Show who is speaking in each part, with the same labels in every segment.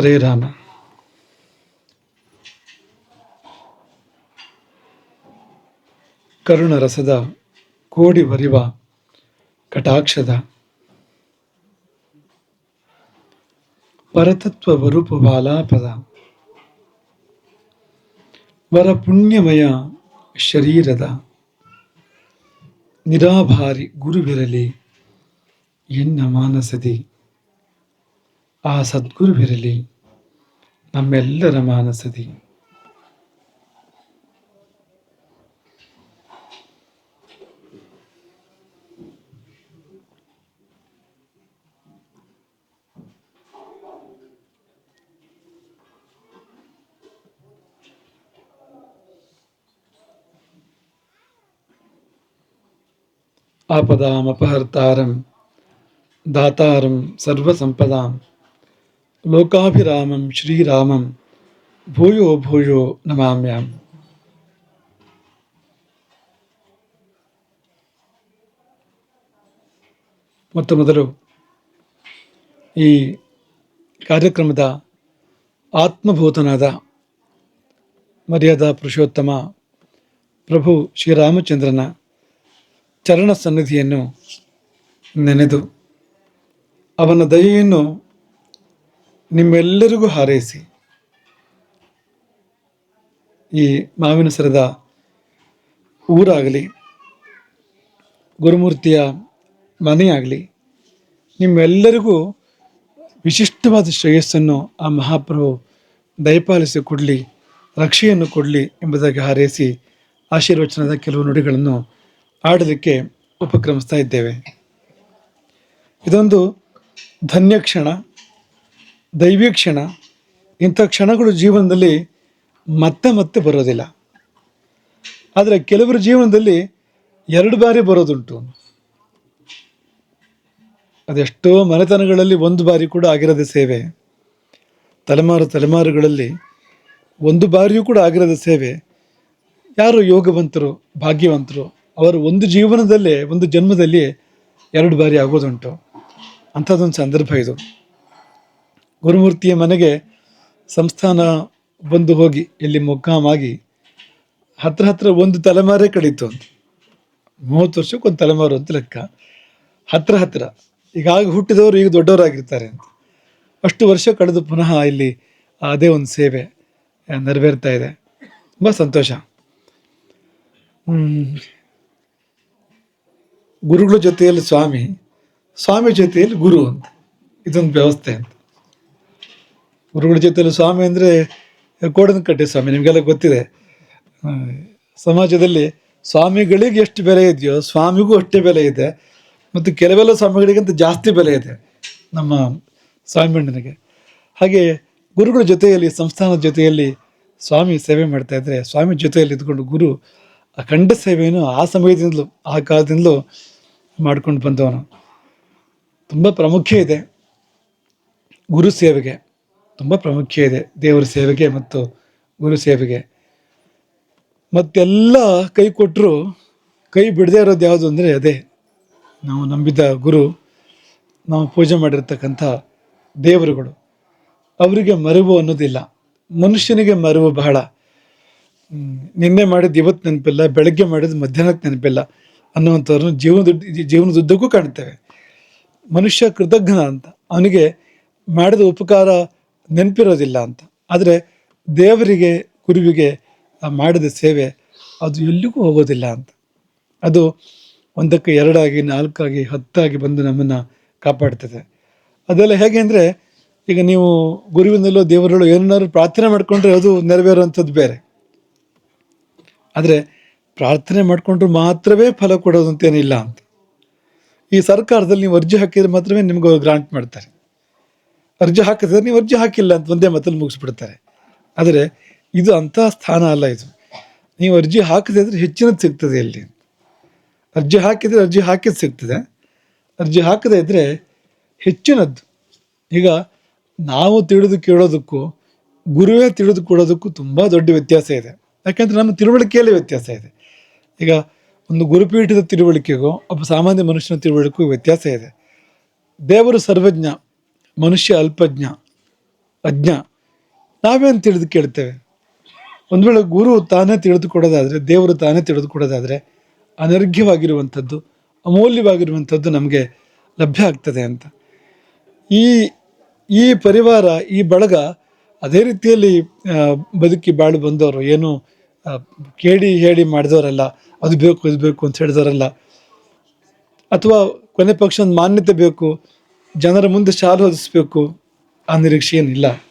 Speaker 1: ಹರೇ ರಾಮ. ಕರುಣ ರಸದ ಕೋಡಿ ಬರಿವ ಕಟಾಕ್ಷದ. ಪರತತ್ವ ವರೂಪ ಬಾಲಾಪದ. ವರ ಪುಣ್ಯಮಯ ಶರೀರದ. ನಿರಾಭಾರಿ ಗುರುವಿರಲಿ ಎನ್ನ ಮಾನಸದಿ. ಆ ಸದ್ಗುರುವಿರಲಿ ನಮ್ಮೆಲ್ಲರ ಮಾನಸದಿ. ಆಪದಾಮಪಹರ್ತಾರಂ ದಾತಾರಂ ಸರ್ವಸಂಪದಾಂ. ಲೋಕಾಭಿರಾಮಂ ಶ್ರೀರಾಮಂ ಭೂಯೋ ಭೂಯೋ ನಮಾಮ್ಯಾಂ ಮೊತ್ತ ಮೊದಲು ಈ ಕಾರ್ಯಕ್ರಮದ ಆತ್ಮಭೂತನಾದ ಮರ್ಯಾದಾ ಪುರುಷೋತ್ತಮ ಪ್ರಭು ಶ್ರೀರಾಮಚಂದ್ರನ ಚರಣ ಸನ್ನಿಧಿಯನ್ನು ನೆನೆದು ಅವನ ದಯೆಯನ್ನು ನಿಮ್ಮೆಲ್ಲರಿಗೂ ಹಾರೈಸಿ ಈ ಮಾವಿನ ಸರದ ಊರಾಗಲಿ, ಗುರುಮೂರ್ತಿಯ ಮನೆಯಾಗಲಿ, ನಿಮ್ಮೆಲ್ಲರಿಗೂ ವಿಶಿಷ್ಟವಾದ ಶ್ರೇಯಸ್ಸನ್ನು ಆ ಮಹಾಪ್ರಭು ದಯಪಾಲಿಸಿ ಕೊಡಲಿ, ರಕ್ಷೆಯನ್ನು ಕೊಡಲಿ ಎಂಬುದಾಗಿ ಹಾರೈಸಿ ಆಶೀರ್ವಚನದ ಕೆಲವು ನುಡಿಗಳನ್ನು ಆಡಲಿಕ್ಕೆ ಉಪಕ್ರಮಿಸ್ತಾ ಇದ್ದೇವೆ. ಇದೊಂದು ಧನ್ಯ ಕ್ಷಣ ದೈವಿ ಕ್ಷಣ, ಇಂಥ ಕ್ಷಣಗಳು ಜೀವನದಲ್ಲಿ ಮತ್ತೆ ಮತ್ತೆ ಬರೋದಿಲ್ಲ. ಆದರೆ ಕೆಲವರ ಜೀವನದಲ್ಲಿ ಎರಡು ಬಾರಿ ಬರೋದುಂಟು. ಅದೆಷ್ಟೋ ಮನೆತನಗಳಲ್ಲಿ ಒಂದು ಬಾರಿ ಕೂಡ ಆಗಿರದ ಸೇವೆ. ತಲೆಮಾರು ತಲೆಮಾರುಗಳಲ್ಲಿ ಒಂದು ಬಾರಿಯೂ ಕೂಡ ಆಗಿರದ ಸೇವೆ. ಯಾರು ಯೋಗವಂತರು, ಭಾಗ್ಯವಂತರು, ಅವರು ಒಂದು ಜೀವನದಲ್ಲೇ, ಒಂದು ಜನ್ಮದಲ್ಲಿ ಎರಡು ಬಾರಿ ಆಗೋದುಂಟು. ಅಂಥದ್ದೊಂದು ಸಂದರ್ಭ ಇದು. ಗುರುಮೂರ್ತಿಯ ಮನೆಗೆ ಸಂಸ್ಥಾನ ಬಂದು ಹೋಗಿ, ಇಲ್ಲಿ ಮುಕ್ಕಾಮಾಗಿ ಹತ್ರ ಹತ್ರ ಒಂದು ತಲೆಮಾರೇ ಕಳೀತು ಅಂತ. ಮೂವತ್ತು ವರ್ಷಕ್ಕೆ ಒಂದು ತಲೆಮಾರು ಅಂತ ಲೆಕ್ಕ. ಹತ್ರ ಹತ್ರ. ಈಗ ಆಗ ಹುಟ್ಟಿದವರು ಈಗ ದೊಡ್ಡವರಾಗಿರ್ತಾರೆ ಅಂತ. ಅಷ್ಟು ವರ್ಷ ಕಳೆದು ಪುನಃ ಇಲ್ಲಿ ಅದೇ ಒಂದು ಸೇವೆ ನೆರವೇರ್ತಾ ಇದೆ. ತುಂಬ ಸಂತೋಷ. ಗುರುಗಳ ಜೊತೆಯಲ್ಲಿ ಸ್ವಾಮಿ ಸ್ವಾಮಿ ಜೊತೆಯಲ್ಲಿ ಗುರು ಅಂತ. ಇದೊಂದು ವ್ಯವಸ್ಥೆ ಅಂತ. ಗುರುಗಳ ಜೊತೆಯಲ್ಲಿ ಸ್ವಾಮಿ ಅಂದರೆ ಕೋಡನ ಕಟ್ಟೆ ಸ್ವಾಮಿ, ನಿಮಗೆಲ್ಲ ಗೊತ್ತಿದೆ. ಸಮಾಜದಲ್ಲಿ ಸ್ವಾಮಿಗಳಿಗೆ ಎಷ್ಟು ಬೆಲೆ ಇದೆಯೋ, ಸ್ವಾಮಿಗೂ ಅಷ್ಟೇ ಬೆಲೆ ಇದೆ. ಮತ್ತು ಕೆಲವೆಲ್ಲ ಸ್ವಾಮಿಗಳಿಗಿಂತ ಜಾಸ್ತಿ ಬೆಲೆ ಇದೆ ನಮ್ಮ ಸ್ವಾಮಿಯಣ್ಣನಿಗೆ. ಹಾಗೆ ಗುರುಗಳ ಜೊತೆಯಲ್ಲಿ, ಸಂಸ್ಥಾನದ ಜೊತೆಯಲ್ಲಿ ಸ್ವಾಮಿ ಸೇವೆ ಮಾಡ್ತಾ ಇದ್ದರೆ ಸ್ವಾಮಿ ಜೊತೆಯಲ್ಲಿ ಇದ್ಕೊಂಡು ಗುರು ಅಖಂಡ ಸೇವೆಯನ್ನು ಆ ಸಮಯದಿಂದಲೂ, ಆ ಕಾಲದಿಂದಲೂ ಮಾಡ್ಕೊಂಡು ಬಂದವನು. ತುಂಬ ಪ್ರಾಮುಖ್ಯ ಇದೆ ಗುರು ಸೇವೆಗೆ. ತುಂಬ ಪ್ರಾಮುಖ್ಯ ಇದೆ ದೇವರ ಸೇವೆಗೆ ಮತ್ತು ಗುರು ಸೇವೆಗೆ. ಮತ್ತೆಲ್ಲ ಕೈ ಕೊಟ್ಟರು ಕೈ ಬಿಡದೇ ಇರೋದು ಯಾವುದು ಅಂದರೆ ಅದೇ. ನಾವು ನಂಬಿದ ಗುರು, ನಾವು ಪೂಜೆ ಮಾಡಿರ್ತಕ್ಕಂಥ ದೇವರುಗಳು. ಅವರಿಗೆ ಮರೆವು ಅನ್ನೋದಿಲ್ಲ. ಮನುಷ್ಯನಿಗೆ ಮರೆವು ಬಹಳ. ನಿನ್ನೆ ಮಾಡಿದ ಇವತ್ತು ನೆನಪಿಲ್ಲ, ಬೆಳಗ್ಗೆ ಮಾಡಿದ ಮಧ್ಯಾಹ್ನಕ್ಕೆ ನೆನಪಿಲ್ಲ ಅನ್ನುವಂಥವ್ರನ್ನ ಜೀವನದ ಜೀವನದುದ್ದಕ್ಕೂ ಕಾಣ್ತೇವೆ. ಮನುಷ್ಯ ಕೃತಜ್ಞ ಅಂತ. ಅವನಿಗೆ ಮಾಡಿದ ಉಪಕಾರ ನೆನಪಿರೋದಿಲ್ಲ ಅಂತ. ಆದರೆ ದೇವರಿಗೆ, ಗುರುವಿಗೆ ಮಾಡಿದ ಸೇವೆ ಅದು ಎಲ್ಲಿಗೂ ಹೋಗೋದಿಲ್ಲ ಅಂತ. ಅದು ಒಂದಕ್ಕೆ ಎರಡಾಗಿ, ನಾಲ್ಕಾಗಿ, ಹತ್ತಾಗಿ ಬಂದು ನಮ್ಮನ್ನು ಕಾಪಾಡ್ತದೆ. ಅದೆಲ್ಲ ಹೇಗೆ ಅಂದರೆ, ಈಗ ನೀವು ಗುರುವಿನಲ್ಲೋ ದೇವರಲ್ಲೋ ಏನಾದ್ರು ಪ್ರಾರ್ಥನೆ ಮಾಡಿಕೊಂಡ್ರೆ ಅದು ನೆರವೇರುವಂಥದ್ದು ಬೇರೆ. ಆದರೆ ಪ್ರಾರ್ಥನೆ ಮಾಡಿಕೊಂಡ್ರು ಮಾತ್ರವೇ ಫಲ ಕೊಡೋದು ಅಂತೇನಿಲ್ಲ ಅಂತ. ಈ ಸರ್ಕಾರದಲ್ಲಿ ನೀವು ಅರ್ಜಿ ಹಾಕಿದ್ರೆ ಮಾತ್ರವೇ ನಿಮ್ಗೆ ಗ್ರಾಂಟ್ ಮಾಡ್ತಾರೆ. ಅರ್ಜಿ ಹಾಕಿದ್ರೆ ನೀವು ಅರ್ಜಿ ಹಾಕಿಲ್ಲ ಅಂತ ಒಂದೇ ಮತ್ತಲ್ಲಿ ಮುಗಿಸ್ಬಿಡ್ತಾರೆ. ಆದರೆ ಇದು ಅಂತಹ ಸ್ಥಾನ ಅಲ್ಲ ಇದು. ನೀವು ಅರ್ಜಿ ಹಾಕದೇ ಇದ್ರೆ ಹೆಚ್ಚಿನದು ಸಿಗ್ತದೆ ಇಲ್ಲಿ. ಅರ್ಜಿ ಹಾಕಿದರೆ ಅರ್ಜಿ ಹಾಕಿದ್ದು ಸಿಗ್ತದೆ. ಅರ್ಜಿ ಹಾಕದೇ ಇದ್ದರೆ ಹೆಚ್ಚಿನದ್ದು ಈಗ ನಾವು ತಿಳಿದು ಕೇಳೋದಕ್ಕೂ, ಗುರುವೇ ತಿಳಿದು ಕೊಡೋದಕ್ಕೂ ತುಂಬ ದೊಡ್ಡ ವ್ಯತ್ಯಾಸ ಇದೆ. ಯಾಕೆಂದರೆ ನಮ್ಮ ತಿಳುವಳಿಕೆಯಲ್ಲೇ ವ್ಯತ್ಯಾಸ ಇದೆ. ಈಗ ಒಂದು ಗುರುಪೀಠದ ತಿಳುವಳಿಕೆಗೂ, ಒಬ್ಬ ಸಾಮಾನ್ಯ ಮನುಷ್ಯನ ತಿಳುವಳಿಕೆಗೂ ವ್ಯತ್ಯಾಸ ಇದೆ. ದೇವರು ಸರ್ವಜ್ಞ ಮನುಷ್ಯ ಅಲ್ಪಜ್ಞ, ಅಜ್ಞ. ನಾವೇನು ತಿಳಿದು ಕೇಳ್ತೇವೆ? ಒಂದು ವೇಳೆ ಗುರು ತಾನೇ ತಿಳಿದುಕೊಡೋದಾದರೆ, ದೇವರು ತಾನೇ ತಿಳಿದುಕೊಡೋದಾದರೆ, ಅನರ್ಘ್ಯವಾಗಿರುವಂಥದ್ದು, ಅಮೂಲ್ಯವಾಗಿರುವಂಥದ್ದು ನಮಗೆ ಲಭ್ಯ ಆಗ್ತದೆ ಅಂತ. ಈ ಈ ಪರಿವಾರ, ಈ ಬಳಗ ಅದೇ ರೀತಿಯಲ್ಲಿ ಬದುಕಿ ಬಾಳು ಬಂದವರು, ಏನು ಕೇಳಿ ಹೇಳಿ ಮಾಡಿದವರಲ್ಲ, ಅದು ಬೇಕು, ಇದು ಬೇಕು ಅಂತ ಹೇಳಿದವರಲ್ಲ. ಅಥವಾ ಕೊನೆ ಪಕ್ಷ ಒಂದು ಮಾನ್ಯತೆ ಬೇಕು ಜನರ ಮುಂದೆ ಶಾಲು ಹೊದಿಸಬೇಕು ಆ ನಿರೀಕ್ಷೆ ಏನಿಲ್ಲ.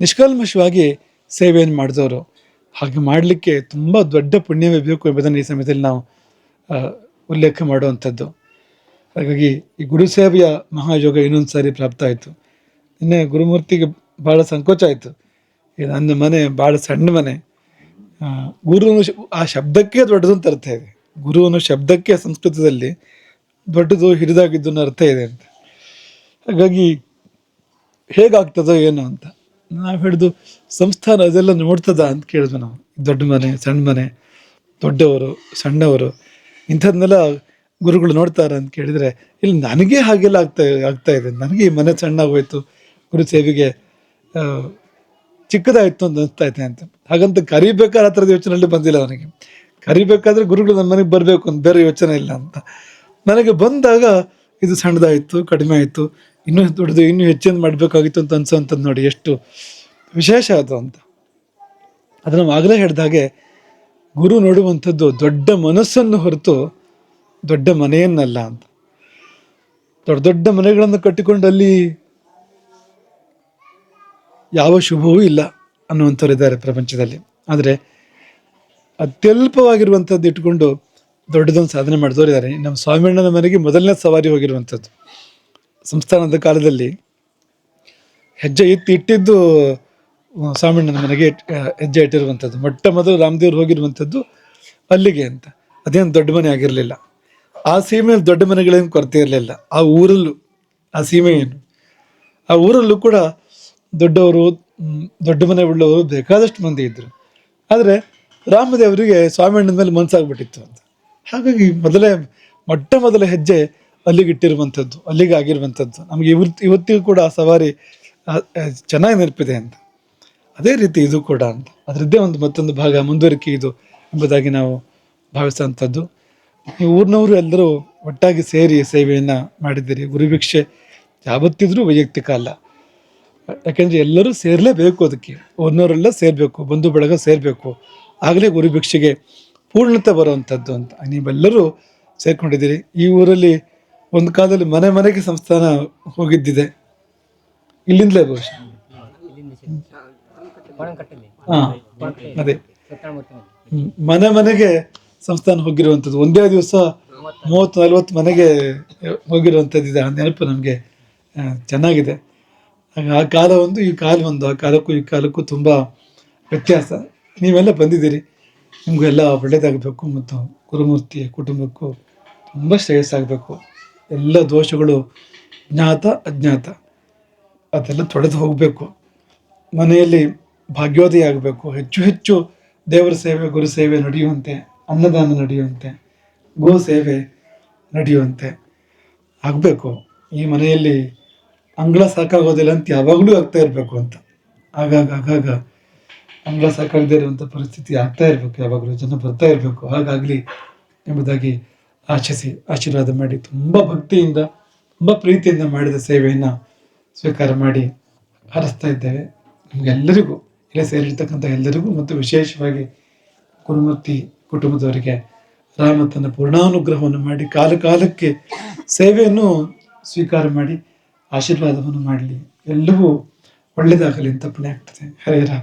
Speaker 1: ನಿಷ್ಕಲ್ಮಶವಾಗಿ ಸೇವೆಯನ್ನು ಮಾಡಿದವರು. ಹಾಗೆ ಮಾಡಲಿಕ್ಕೆ ತುಂಬ ದೊಡ್ಡ ಪುಣ್ಯವೇ ಬೇಕು ಎಂಬುದನ್ನು ಈ ಸಮಯದಲ್ಲಿ ನಾವು ಉಲ್ಲೇಖ ಮಾಡುವಂಥದ್ದು. ಹಾಗಾಗಿ ಈ ಗುರು ಸೇವೆಯ ಮಹಾಯೋಗ ಇನ್ನೊಂದು ಸಾರಿ ಪ್ರಾಪ್ತ ಆಯಿತು. ನಿನ್ನೆ ಗುರುಮೂರ್ತಿಗೆ ಭಾಳ ಸಂಕೋಚ ಆಯಿತು. ಈ ನನ್ನ ಮನೆ ಭಾಳ ಸಣ್ಣ ಮನೆ. ಗುರು ಆ ಶಬ್ದಕ್ಕೆ ದೊಡ್ಡದು ಅಂತ ಅರ್ಥ ಇದೆ. ಗುರು ಅನ್ನೋ ಶಬ್ದಕ್ಕೆ ಸಂಸ್ಕೃತದಲ್ಲಿ ದೊಡ್ಡದು ಹಿರಿದಾಗಿದ್ದು ಅರ್ಥ ಇದೆ ಅಂತ. ಹಾಗಾಗಿ ಹೇಗಾಗ್ತದೋ ಏನೋ ಅಂತ. ನಾವು ಹಿಡಿದು ಸಂಸ್ಥಾನ ಅದೆಲ್ಲ ನೋಡ್ತದ ಅಂತ ಕೇಳಿದ್ವಿ ನಾವು. ದೊಡ್ಡ ಮನೆ, ಸಣ್ಣ ಮನೆ, ದೊಡ್ಡವರು, ಸಣ್ಣವರು, ಇಂಥದ್ನೆಲ್ಲ ಗುರುಗಳು ನೋಡ್ತಾರ ಅಂತ ಕೇಳಿದರೆ, ಇಲ್ಲಿ ನನಗೆ ಹಾಗೆಲ್ಲ ಆಗ್ತಾ ಆಗ್ತಾ ಇದೆ. ನನಗೆ ಈ ಮನೆ ಸಣ್ಣ ಹೋಯ್ತು, ಗುರು ಸೇವೆಗೆ ಚಿಕ್ಕದಾಯಿತು ಅಂತ ಅನಿಸ್ತಾ ಇದೆ ಅಂತ. ಹಾಗಂತ ಕರಿಬೇಕಾದ್ರೆ ಆ ಥರದ ಬಂದಿಲ್ಲ ನನಗೆ. ಕರಿಬೇಕಾದ್ರೆ ಗುರುಗಳು ನನ್ನ ಮನೆಗೆ ಬರಬೇಕು ಅಂತ ಬೇರೆ ಯೋಚನೆ ಇಲ್ಲ ಅಂತ. ನನಗೆ ಬಂದಾಗ ಇದು ಸಣ್ಣದಾಯಿತು, ಕಡಿಮೆ ಆಯಿತು, ಇನ್ನೂ ದೊಡ್ಡದು, ಇನ್ನೂ ಹೆಚ್ಚಿನ ಮಾಡಬೇಕಾಗಿತ್ತು ಅಂತ ಅನ್ಸೋಂಥದ್ದು ನೋಡಿ ಎಷ್ಟು ವಿಶೇಷ ಅದು ಅಂತ. ಅದನ್ನು ನಾವು ಆಗಲೇ ಹೇಳಿದಾಗೆ ಗುರು ನೋಡುವಂಥದ್ದು ದೊಡ್ಡ ಮನಸ್ಸನ್ನು ಹೊರತು ದೊಡ್ಡ ಮನೆಯನ್ನಲ್ಲ ಅಂತ. ದೊಡ್ಡ ದೊಡ್ಡ ಮನೆಗಳನ್ನು ಕಟ್ಟಿಕೊಂಡು ಅಲ್ಲಿ ಯಾವ ಶುಭವೂ ಇಲ್ಲ ಅನ್ನುವಂಥವ್ರು ಇದ್ದಾರೆ ಪ್ರಪಂಚದಲ್ಲಿ. ಆದರೆ ಅತ್ಯಲ್ಪವಾಗಿರುವಂಥದ್ದು ಇಟ್ಕೊಂಡು ದೊಡ್ಡದೊಂದು ಸಾಧನೆ ಮಾಡಿದವರು ಇದ್ದಾರೆ ನಮ್ಮ ಸ್ವಾಮಿಯಣ್ಣನ ಮನೆಗೆ ಮೊದಲನೇ ಸವಾರಿ ಹೋಗಿರುವಂಥದ್ದು. ಸಂಸ್ಥಾನದ ಕಾಲದಲ್ಲಿ ಹೆಜ್ಜೆ ಇತ್ತು ಇಟ್ಟಿದ್ದು ಸ್ವಾಮಿಯಣ್ಣನ ಮನೆಗೆ ಹೆಜ್ಜೆ ಇಟ್ಟಿರುವಂಥದ್ದು. ಮೊಟ್ಟ ಮೊದಲು ರಾಮದೇವ್ರು ಹೋಗಿರುವಂಥದ್ದು ಅಲ್ಲಿಗೆ ಅಂತ. ಅದೇನು ದೊಡ್ಡ ಮನೆ ಆಗಿರಲಿಲ್ಲ. ಆ ಸೀಮೆಯಲ್ಲಿ ದೊಡ್ಡ ಮನೆಗಳೇನು ಕೊರತೆ ಇರಲಿಲ್ಲ. ಆ ಊರಲ್ಲೂ, ಆ ಸೀಮೆ ಏನು? ಆ ಊರಲ್ಲೂ ಕೂಡ ದೊಡ್ಡವರು ದೊಡ್ಡ ಮನೆ ಉಳ್ಳವರು ಬೇಕಾದಷ್ಟು ಮಂದಿ ಇದ್ದರು ಆದರೆ ರಾಮದೇವರಿಗೆ ಸ್ವಾಮಿಯಣ್ಣನ ಮೇಲೆ ಮನಸ್ಸಾಗ್ಬಿಟ್ಟಿತ್ತು ಅಂತ. ಹಾಗಾಗಿ ಮೊದಲೇ ಮೊಟ್ಟ ಮೊದಲ ಹೆಜ್ಜೆ ಅಲ್ಲಿಗೆ ಇಟ್ಟಿರುವಂಥದ್ದು ಅಲ್ಲಿಗೆ ಆಗಿರುವಂಥದ್ದು ನಮಗೆ ಇವತ್ತು, ಇವತ್ತಿಗೂ ಕೂಡ ಆ ಸವಾರಿ ಚೆನ್ನಾಗಿ ನೆನಪಿದೆ ಅಂತ. ಅದೇ ರೀತಿ ಇದು ಕೂಡ ಅಂತ. ಅದರದ್ದೇ ಒಂದು ಮತ್ತೊಂದು ಭಾಗ ಮುಂದುವರಿಕೆ ಇದು ಎಂಬುದಾಗಿ ನಾವು ಭಾವಿಸುವಂಥದ್ದು. ಈ ಊರಿನವರು ಎಲ್ಲರೂ ಒಟ್ಟಾಗಿ ಸೇರಿ ಸೇವೆಯನ್ನು ಮಾಡಿದ್ದೀರಿ. ಗುರುಭಿಕ್ಷೆ ಯಾವತ್ತಿದ್ರೂ ವೈಯಕ್ತಿಕ ಅಲ್ಲ. ಯಾಕೆಂದರೆ ಎಲ್ಲರೂ ಸೇರಲೇಬೇಕು ಅದಕ್ಕೆ. ಊರಿನವರೆಲ್ಲ ಸೇರಬೇಕು, ಬಂಧು ಬಳಗ ಸೇರಬೇಕು. ಆಗಲೇ ಗುರುಭಿಕ್ಷೆಗೆ ಪೂರ್ಣತೆ ಬರುವಂಥದ್ದು ಅಂತ. ನೀವೆಲ್ಲರೂ ಸೇರ್ಕೊಂಡಿದ್ದೀರಿ. ಈ ಊರಲ್ಲಿ ಒಂದು ಕಾಲದಲ್ಲಿ ಮನೆ ಮನೆಗೆ ಸಂಸ್ಥಾನ ಹೋಗಿದ್ದಿದೆ. ಇಲ್ಲಿಂದಲೇ ಬಹುಶಃ. ಹಾಂ, ಅದೇ. ಮನೆ ಮನೆಗೆ ಸಂಸ್ಥಾನ ಹೋಗಿರುವಂಥದ್ದು. ಒಂದೇ ದಿವಸ ಮೂವತ್ತು, ನಲ್ವತ್ತು ಮನೆಗೆ ಹೋಗಿರುವಂಥದ್ದು ಇದೆ ಆ ನೆನಪು ನಮಗೆ ಚೆನ್ನಾಗಿದೆ. ಆ ಕಾಲ ಒಂದು ಈ ಕಾಲ ಒಂದು. ಆ ಕಾಲಕ್ಕೂ ಈ ಕಾಲಕ್ಕೂ ತುಂಬ ವ್ಯತ್ಯಾಸ. ನೀವೆಲ್ಲ ಬಂದಿದ್ದೀರಿ. ನಿಮಗೂ ಎಲ್ಲ ಒಳ್ಳೆಯದಾಗಬೇಕು ಮತ್ತು ಗುರುಮೂರ್ತಿಯ ಕುಟುಂಬಕ್ಕೂ ತುಂಬ ಶ್ರೇಯಸ್ಸಾಗಬೇಕು. ಎಲ್ಲ ದೋಷಗಳು ಜ್ಞಾತ, ಅಜ್ಞಾತ, ಅದೆಲ್ಲ ತೊಡೆದು ಹೋಗಬೇಕು. ಮನೆಯಲ್ಲಿ ಭಾಗ್ಯೋದಯ ಆಗಬೇಕು. ಹೆಚ್ಚು ಹೆಚ್ಚು ದೇವರ ಸೇವೆ, ಗುರು ಸೇವೆ ನಡೆಯುವಂತೆ, ಅನ್ನದಾನ ನಡೆಯುವಂತೆ, ಗೋ ಸೇವೆ ನಡೆಯುವಂತೆ ಆಗಬೇಕು. ಈ ಮನೆಯಲ್ಲಿ ಅಂಗಳ ಸಾಕಾಗೋದಿಲ್ಲ ಅಂತ ಯಾವಾಗಲೂ ಆಗ್ತಾ ಇರಬೇಕು ಅಂತ. ಆಗಾಗ ಆಗಾಗ ಅಂಗಳ ಸಾಕಾಗದೇ ಇರುವಂಥ ಪರಿಸ್ಥಿತಿ ಆಗ್ತಾ ಇರಬೇಕು, ಯಾವಾಗಲೂ ಜನ ಬರ್ತಾ ಇರಬೇಕು. ಹಾಗಾಗಲಿ ಎಂಬುದಾಗಿ ಆಶಿಸಿ ಆಶೀರ್ವಾದ ಮಾಡಿ ತುಂಬ ಭಕ್ತಿಯಿಂದ, ತುಂಬ ಪ್ರೀತಿಯಿಂದ ಮಾಡಿದ ಸೇವೆಯನ್ನು ಸ್ವೀಕಾರ ಮಾಡಿ ಹರಿಸ್ತಾ ಇದ್ದೇವೆ. ನಿಮಗೆಲ್ಲರಿಗೂ, ಇಲ್ಲಿ ಸೇರಿರ್ತಕ್ಕಂಥ ಎಲ್ಲರಿಗೂ ಮತ್ತು ವಿಶೇಷವಾಗಿ ಗುರುಮೂರ್ತಿ ಕುಟುಂಬದವರಿಗೆ ರಾಮ ತನ್ನ ಪೂರ್ಣಾನುಗ್ರಹವನ್ನು ಮಾಡಿ, ಕಾಲ ಕಾಲಕ್ಕೆ ಸೇವೆಯನ್ನು ಸ್ವೀಕಾರ ಮಾಡಿ, ಆಶೀರ್ವಾದವನ್ನು ಮಾಡಲಿ. ಎಲ್ಲವೂ ಒಳ್ಳೆಯದಾಗಲಿ ಅಂತ ಪುಣ್ಯ ಆಗ್ತದೆ. ಹರೇ ರಾಮ.